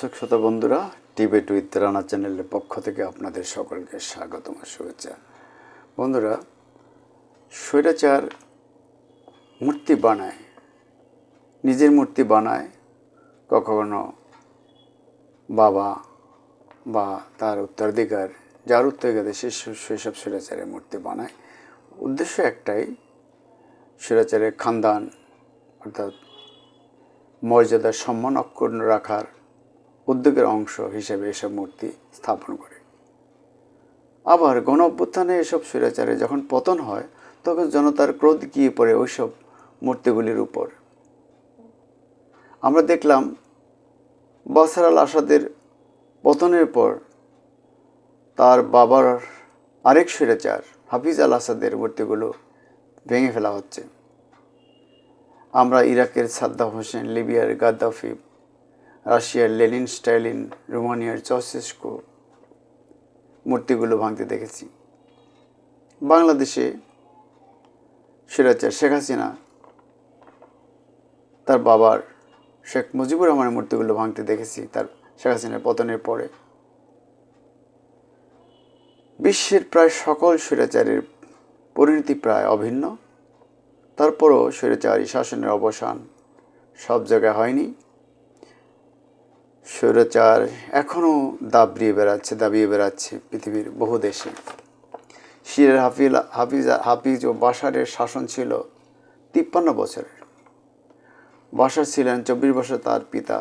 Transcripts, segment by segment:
দর্শক শ্রোতা বন্ধুরা টিবেট উইথ রানা চ্যানেলের পক্ষ থেকে আপনাদের সকলকে স্বাগতম শুভেচ্ছা। বন্ধুরা, স্বৈরাচার মূর্তি বানায়, নিজের মূর্তি বানায় কখনো বাবা বা তার উত্তরাধিকার, যার উত্তরাধিকার সে সেসব স্বৈরাচারের মূর্তি বানায়। উদ্দেশ্য একটাই, স্বৈরাচারের খানদান, অর্থাৎ মর্যাদা সম্মান অক্ষুণ্ণ রাখার উদ্যোগের অংশ হিসেবে এসব মূর্তি স্থাপন করে। আবার গণ অভ্যুত্থানে এসব স্বৈরাচারে যখন পতন হয়, তখন জনতার ক্রোধ গিয়ে পড়ে ওইসব মূর্তিগুলির উপর। আমরা দেখলাম, বাসার আল আসাদের পতনের পর তার বাবার আরেক স্বৈরাচার, হাফিজ আল আসাদের মূর্তিগুলো ভেঙে ফেলা হচ্ছে। আমরা ইরাকের সাদ্দাম হোসেন, লিবিয়ার গাদ্দাফি রাশিয়ার লেনিন স্টাইলিন রোমানিয়ার চসেস্কো মূর্তিগুলো ভাঙতে দেখেছি। বাংলাদেশে সিরাচার শেখ হাসিনা, তার বাবার শেখ মুজিবুর রহমানের মূর্তিগুলো ভাঙতে দেখেছি তার শেখ হাসিনার পতনের পরে। বিশ্বের প্রায় সকল স্বৈরাচারের পরিণতি প্রায় অভিন্ন। তারপরও স্বৈরাচারী শাসনের অবসান সব জায়গায় হয়নি। স্বৈরাচার এখনও দাবড়িয়ে বেড়াচ্ছে, দাবিয়ে বেড়াচ্ছে পৃথিবীর বহু দেশে। শিরের হাফিজ হাফিজ হাফিজ ও বাসারের শাসন ছিল তিপ্পান্ন বছরের। বাসার ছিলেন চব্বিশ বছর, তার পিতা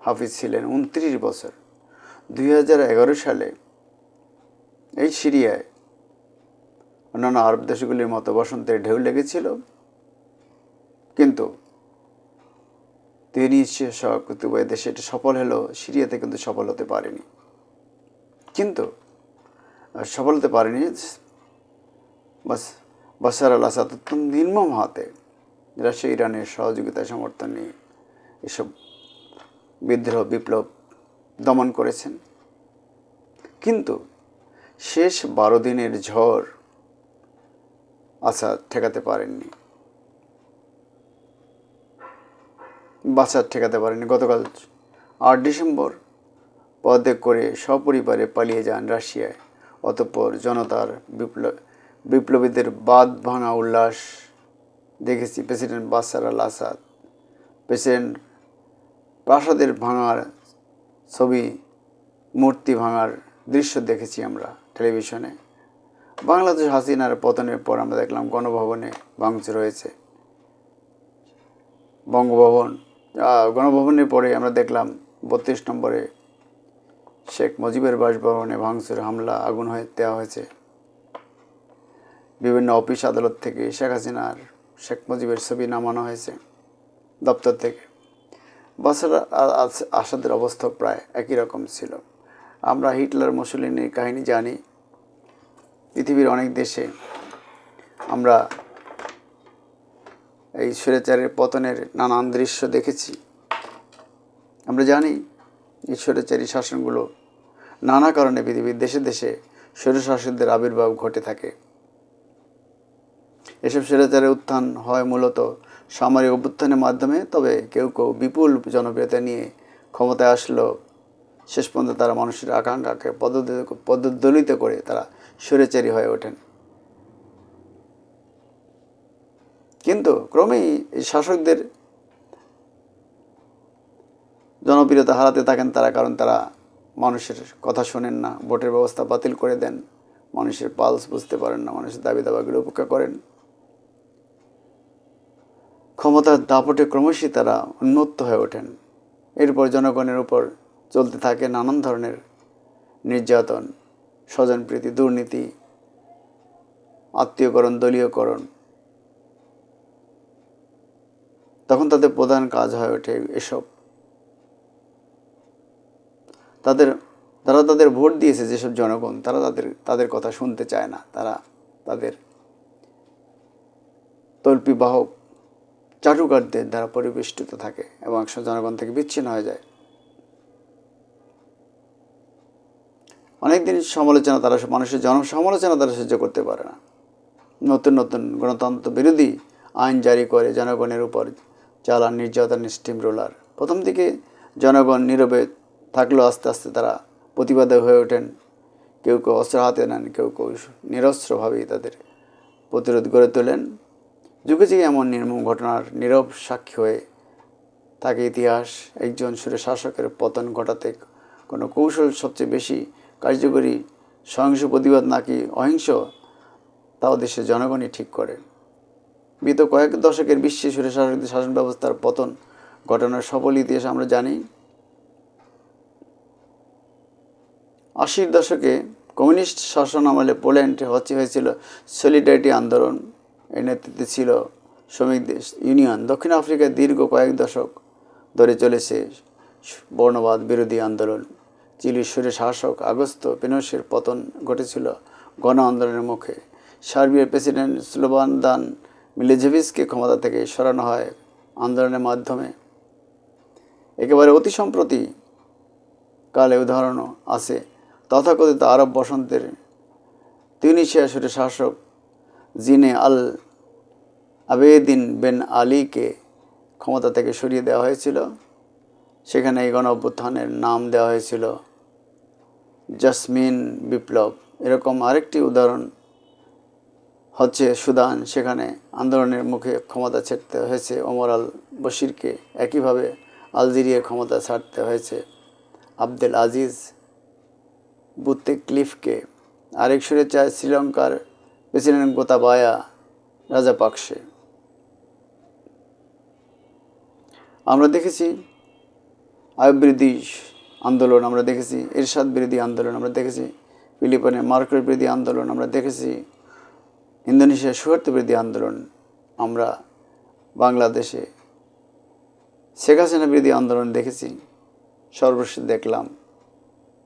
হাফিজ ছিলেন উনত্রিশ বছর। দুই হাজার এগারো সালে এই সিরিয়ায় অন্যান্য আরব দেশগুলির মতো বসন্তের ঢেউ লেগেছিল কিন্তু তিনি কুতুবাই দেশে এটা সফল হলেও সিরিয়াতে কিন্তু সফল হতে পারেনি। কিন্তু সফল হতে পারেনি বাস, বাসার আল আসাদ অত্যন্ত নির্মম হাতে। রাশিয়া, ইরানের সহযোগিতা, সমর্থন নিয়ে এসব বিদ্রোহ, বিপ্লব দমন করেছেন। কিন্তু, শেষ বারো দিনের ঝড় আসাদ ঠেকাতে পারেননি। বাচ্চা ঠেকাতে পারেনি। গতকাল আট ডিসেম্বর পদত্যাগ করে সপরিবারে পালিয়ে যান রাশিয়ায়। অতঃপর জনতার বিপ্লব, বিপ্লবীদের বাদ ভাঙা উল্লাস দেখেছি প্রেসিডেন্ট বাসার আল আসাদ। প্রেসিডেন্ট প্রাসাদের ভাঙার ছবি, মূর্তি ভাঙার দৃশ্য দেখেছি আমরা টেলিভিশনে। বাংলাদেশ হাসিনার পতনের পর আমরা দেখলাম গণভবনে ভাঙচুর হয়েছে। বঙ্গভবন গণভবনের পরে আমরা দেখলাম বত্রিশ নম্বরে শেখ মুজিবের বাসভবনে ভাঙচুর, হামলা, আগুন হয়ে দেওয়া হয়েছে। বিভিন্ন অফিস আদালত থেকে শেখ হাসিনার, শেখ মুজিবের ছবি নামানো হয়েছে দপ্তর থেকে। বাসার আসাদের অবস্থা প্রায় একই রকম ছিল। আমরা হিটলার মুসলিনের কাহিনী জানি। পৃথিবীর অনেক দেশে আমরা এই স্বৈরাচারের পতনের নানান দৃশ্য দেখেছি। আমরা জানি এই স্বৈরাচারী শাসনগুলো নানা কারণে পৃথিবীর দেশে দেশে স্বৈরশাসকদের আবির্ভাব ঘটে থাকে। এসব স্বৈরাচারের উত্থান হয় মূলত সামরিক অভ্যুত্থানের মাধ্যমে, তবে কেউ কেউ বিপুল জনপ্রিয়তা নিয়ে ক্ষমতায় আসলো। শেষ পর্যন্ত তারা মানুষের আকাঙ্ক্ষাকে পদদলিত করে তারা স্বৈরাচারী হয়ে ওঠেন। কিন্তু ক্রমেই এই শাসকদের জনপ্রিয়তা হারাতে থাকেন তারা, কারণ তারা মানুষের কথা শোনেন না, ভোটের ব্যবস্থা বাতিল করে দেন, মানুষের পালস বুঝতে পারেন না, মানুষের দাবি দাবাগুলো উপেক্ষা করেন। ক্ষমতার দাপটে ক্রমশই তারা উন্মত্ত হয়ে ওঠেন। এরপর জনগণের উপর চলতে থাকে নানান ধরনের নির্যাতন, স্বজনপ্রীতি, দুর্নীতি, আত্মীয়করণ, দলীয়করণ। তখন তাদের প্রধান কাজ হয়ে ওঠে এসব। তাদের, তারা তাদের ভোট দিয়েছে যেসব জনগণ, তারা তাদের তাদের কথা শুনতে চায় না। তারা তাদের তল্পিবাহক চাটুকারদের দ্বারা পরিবেষ্টিত থাকে এবং একসময় জনগণ থেকে বিচ্ছিন্ন হয়ে যায়। অনেকদিন সমালোচনা তারা, মানুষের জন সমালোচনা তারা সহ্য করতে পারে না। নতুন নতুন গণতন্ত্র বিরোধী আইন জারি করে জনগণের উপর চালান নির্যাতন স্টিম রোলার। প্রথম দিকে জনগণ নীরবে থাকলেও আস্তে আস্তে তারা প্রতিবাদে হয়ে ওঠেন। কেউ কেউ অস্ত্র হাতে নেন, কেউ কেউ নিরস্ত্রভাবেই তাদের প্রতিরোধ গড়ে তোলেন। যুগে যুগে এমন নির্মম ঘটনার নীরব সাক্ষী হয়ে থাকে ইতিহাস। একজন সুরে শাসকের পতন ঘটাতে কোনো কৌশল সবচেয়ে বেশি কার্যকরী সহিংস প্রতিবাদ নাকি অহিংস, তাও দেশের জনগণই ঠিক করে। বিগত কয়েক দশকের বিশ্বে সুরে শাসকদের শাসন ব্যবস্থার পতন ঘটনার সফল ইতিহাস আমরা জানি। আশির দশকে কমিউনিস্ট শাসন আমলে পোল্যান্ড হচ্ছে হয়েছিল সলিডারিটি আন্দোলন। এর নেতৃত্বে ছিল শ্রমিক দেশ ইউনিয়ন। দক্ষিণ আফ্রিকায় দীর্ঘ কয়েক দশক ধরে চলেছে বর্ণবাদ বিরোধী আন্দোলন। চিলির সুরে শাসক আগস্ত পেনসের পতন ঘটেছিল গণ আন্দোলনের মুখে। সার্বিয়ার প্রেসিডেন্ট স্লোবান দান মিলেজেভিসকে ক্ষমতা থেকে সরানো হয় আন্দোলনের মাধ্যমে। একেবারে অতি সম্প্রতি কালে উদাহরণও আছে। তথাকথিত আরব বসন্তের তিউনিশিয়া সুরে শাসক জিনে আল আবেদিন বেন আলীকে ক্ষমতা থেকে সরিয়ে দেওয়া হয়েছিল। সেখানে এই গণ অভ্যুত্থানের নাম দেওয়া হয়েছিল, জাসমিন বিপ্লব। এরকম আরেকটি উদাহরণ হচ্ছে সুদান, সেখানে আন্দোলনের মুখে ক্ষমতা ছাড়তে হয়েছে। ওমর আল বশিরকে একইভাবে আলজেরিয়ার ক্ষমতা ছাড়তে হয়েছে। আবদেল আজিজ বুত্তে ক্লিফকে আরেক সুরে চায় শ্রীলঙ্কার প্রেসিডেন্ট গোতাবায়া রাজাপাকসে আমরা দেখেছি আয়ব আন্দোলন, আমরা দেখেছি এরশাদ বিরোধী আন্দোলন, আমরা দেখেছি ফিলিপাইনের মার্কেট বিরোধী আন্দোলন, আমরা দেখেছি ইন্দোনেশিয়ার বিরোধী আন্দোলন আমরা বাংলাদেশে শেখ হাসিনা বিরোধী আন্দোলন দেখেছি, সর্বশেষ দেখলাম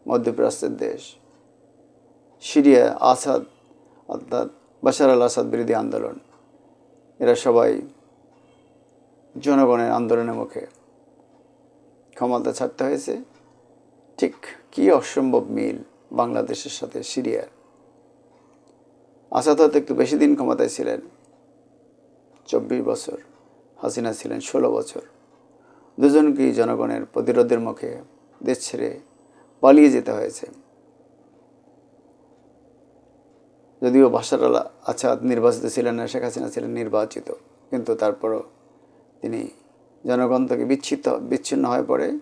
মধ্যপ্রাচ্যের দেশ। সিরিয়া আসাদ অর্থাৎ বাশার আল আসাদ বিরোধী আন্দোলন। এরা সবাই জনগণের আন্দোলনের মুখে ক্ষমতা ছাড়তে হয়েছে। ঠিক কী অসম্ভব মিল বাংলাদেশের সাথে সিরিয়ার? আসাদ হয়তো একটু বেশি দিন ক্ষমতায় ছিলেন। চব্বিশ বছর। হাসিনা ছিলেন ষোলো বছর। দুজনকেই জনগণের প্রতিরোধের মুখে দেশ ছেড়ে পালিয়ে যেতে হয়েছে? যদিও আল আসাদ নির্বাচিত ছিলেন না, শেখ হাসিনা ছিলেন নির্বাচিত। কিন্তু তারপরও তিনি জনগণ থেকে বিচ্ছিন্ন বিচ্ছিন্ন হয়ে পড়ে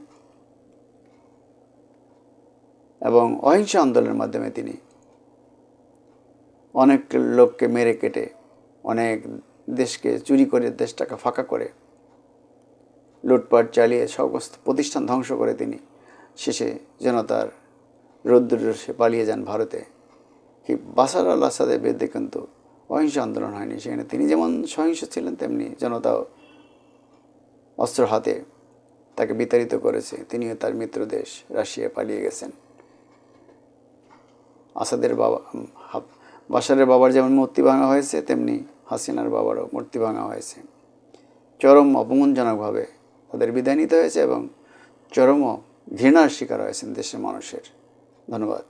এবং অহিংস আন্দোলনের মাধ্যমে তিনি অনেক লোককে মেরে কেটে, অনেক দেশকে চুরি করে, দেশটাকে ফাঁকা করে, লুটপাট চালিয়ে সমস্ত প্রতিষ্ঠান ধ্বংস করে তিনি। শেষে জনতার রৌদ্রে পালিয়ে যান ভারতে। কি বাসার আল আসাদের বিরুদ্ধে কিন্তু অহিংস আন্দোলন হয়নি। সেখানে তিনি যেমন সহিংস ছিলেন, তেমনি জনতাও অস্ত্র হাতে তাকে বিতাড়িত করেছে। তিনিও তার মিত্র দেশ রাশিয়া পালিয়ে গেছেন। আসাদের বাবা বাসারের বাবার যেমন মূর্তি ভাঙা হয়েছে, তেমনি হাসিনার বাবারও মূর্তি ভাঙা হয়েছে। চরম অপমানজনকভাবে তাদের বিদায় নিতে হয়েছে এবং চরম ঘৃণার শিকার হয়েছেন দেশের মানুষের। ধন্যবাদ।